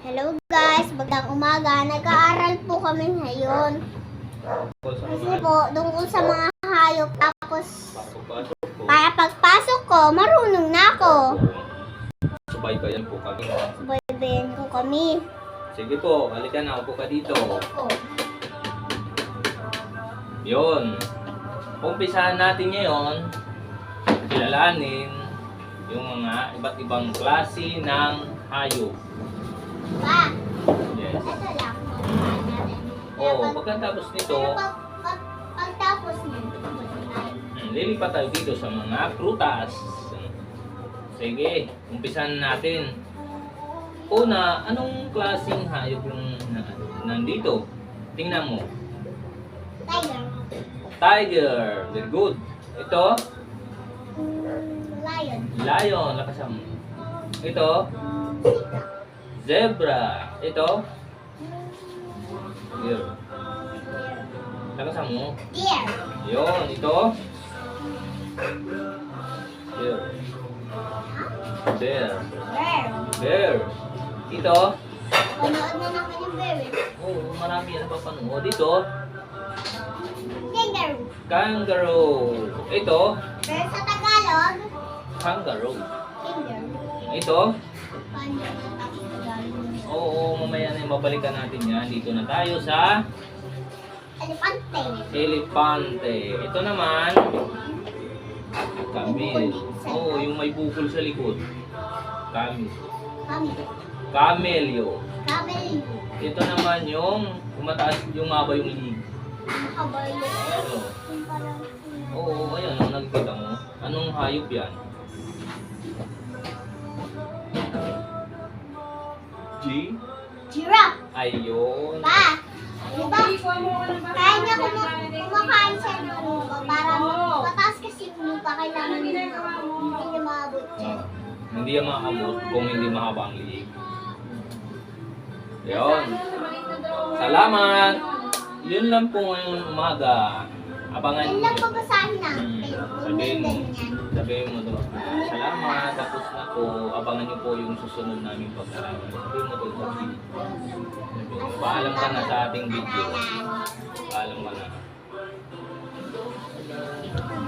Hello guys, magandang umaga. Nag-aaral po kami ngayon. Kasi po, tungkol sa mga hayop. Tapos, po. para pagpasok ko, marunong na ako. Subaybayan po kami. Subaybayan ko kami. Sige po, halika na. Upo ka dito. Yun. Umpisahan natin ngayon, kilalanin yung mga iba't ibang klase ng hayop. Pa, Yes. Oo, pagkatapos nito, pagtapos nito, hmm, lilipat tayo dito sa mga prutas. Sige, umpisahan natin. Una, anong klaseng hayop yung na- nandito? Tingnan mo. tiger, Tiger. Very good. Ito, lion, lion. Lakasan mo. Ito, zebra. Ito, deer. Lakasan mo. deer, Yun, ito. Deer. Bear. bear. Bear. Ito. Panood na naman yung bear. eh. Oh, marami yan papanood. Ito. Kangaroo. Kangaroo. Ito. Pero sa Tagalog, Kangaroo. kangaroo. Ito. Tagalog? Oo, mamaya na mabalikan natin yan. Dito na tayo sa Elepante. Elepante. Ito naman, Camel. Oo, yung may bukol sa likod. Camel. Kami. Camelyo. Kami. Ito naman yung umataas yung maba yung lig. Ano? Yung. Oo, ayun, oh, nakikita mo. Anong hayop yan? G? Giraffe. Ayun. Pa! Di ba? Kaya niya kumu- kumakain siya ng lupa para mataas kasi yung lupa kailangan niya hindi niya maabot siya. Ah, hindi yan makakabot kung hindi mahaba ang liig. Ayun. Salamat! Yun lang po ngayong umaga. Abangan Yan lang babasahin Hmm, natin. sabihin mo. Sabihin mo doon. Salamat. Tapos po. Abangan niyo po yung susunod namin pag-aaral. Sabihin mo doon sa mo, Paalam ka na sa ating video. Paalam ka na.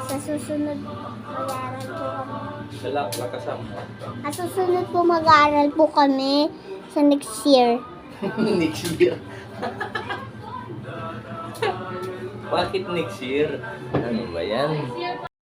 Sa susunod mag-aaral po kami. Salak, lakasam. Sa susunod po mag-aaral po kami sa next year. next year. Bakit next year? Ano ba yan?